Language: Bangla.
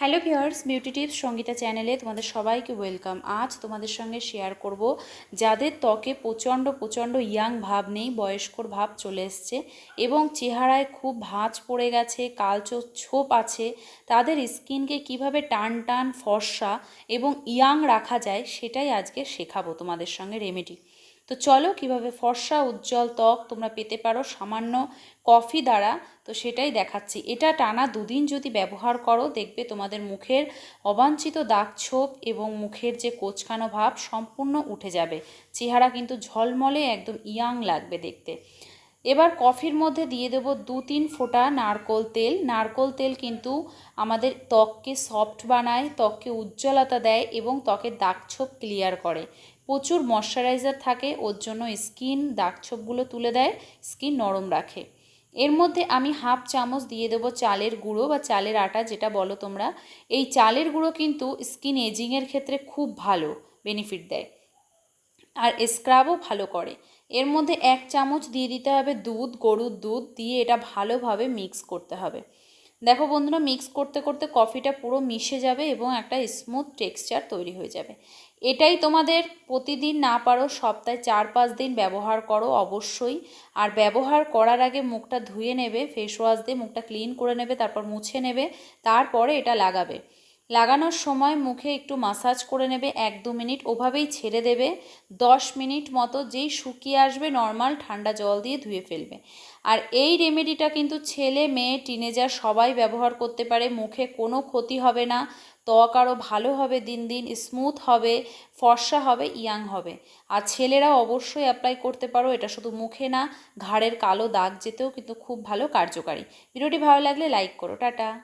Hello viewers beauty tips Sangeeta চ্যানেলে তোমাদের সবাইকে ওয়েলকাম আজ তোমাদের সঙ্গে শেয়ার করব যাদের ত্বকে প্রচণ্ড প্রচণ্ড ইয়াং ভাব নেই, বয়স্কর ভাব চলে এসছে এবং চেহারায় খুব ভাঁজ পড়ে গেছে, কালচো ছোপ আছে, তাদের স্কিনকে কীভাবে টান টান, ফর্সা এবং ইয়াং রাখা যায় সেটাই আজকে শেখাবো তোমাদের সঙ্গে রেমেডি তো চলো কীভাবে ফর্সা, উজ্জ্বল ত্বক তোমরা পেতে পারো সামান্য কফি দ্বারা। তো সেটাই দেখাচ্ছি। এটা টানা দুদিন যদি ব্যবহার করো, দেখবে তোমাদের মুখের অবাঞ্ছিত দাগ ছোপ এবং মুখের যে কোচকানো ভাব সম্পূর্ণ উঠে যাবে। চেহারা কিন্তু ঝলমলে, একদম ইয়াং লাগবে দেখতে। এবার কফির মধ্যে দিয়ে দেব দু তিন ফোঁটা নারকোল তেল। নারকোল তেল কিন্তু আমাদের ত্বককে সফট বানায়, ত্বককে উজ্জ্বলতা দেয় এবং ত্বকের দাগছোপ ক্লিয়ার করে। প্রচুর ময়শ্চারাইজার থাকে, ওর জন্য স্কিন দাগছোপগুলো তুলে দেয় স্কিন নরম রাখে। এর মধ্যে আমি হাফ চামচ দিয়ে দেবো চালের গুঁড়ো বা চালের আটা, যেটা বলো তোমরা। এই চালের গুঁড়ো কিন্তু স্কিন এজিংয়ের ক্ষেত্রে খুব ভালো বেনিফিট দেয়। আর স্ক্রাবও ভালো করে। এর মধ্যে এক চামচ দিয়ে দিতে হবে দুধ, গরুর দুধ দিয়ে এটা ভালোভাবে মিক্স করতে হবে। দেখো বন্ধুরা মিক্স করতে করতে কফিটা পুরো মিশে যাবে এবং একটা স্মুথ টেক্সচার তৈরি হয়ে যাবে। এটাই তোমাদের প্রতিদিন না পারো, সপ্তাহে চার পাঁচ দিন ব্যবহার করো অবশ্যই। আর ব্যবহার করার আগে মুখটা ধুয়ে নেবে ফেস ওয়াশ দিয়ে মুখটা ক্লিন করে নেবে, তারপর মুছে নেবে, তারপরে এটা লাগাবে। লাগানোর সময় মুখে একটু মাসাজ করে নেবে এক দু মিনিট, ওভাবেই ছেড়ে দেবে। দশ মিনিট মতো যেই শুকিয়ে আসবে নর্মাল ঠান্ডা জল দিয়ে ধুয়ে ফেলবে। আর এই রেমেডিটা কিন্তু ছেলে, মেয়ে টিনেজার সবাই ব্যবহার করতে পারে। মুখে কোনো ক্ষতি হবে না। ত্বক আরও ভালো হবে দিন দিন স্মুথ হবে, ফর্সা হবে ইয়াং হবে। আর ছেলেরা অবশ্যই অ্যাপ্লাই করতে পারো, এটা শুধু মুখে না, ঘাড়ের কালো দাগ যেতেও কিন্তু খুব ভালো কার্যকারী। ভিডিওটি ভালো লাগলে লাইক করো। টাটা।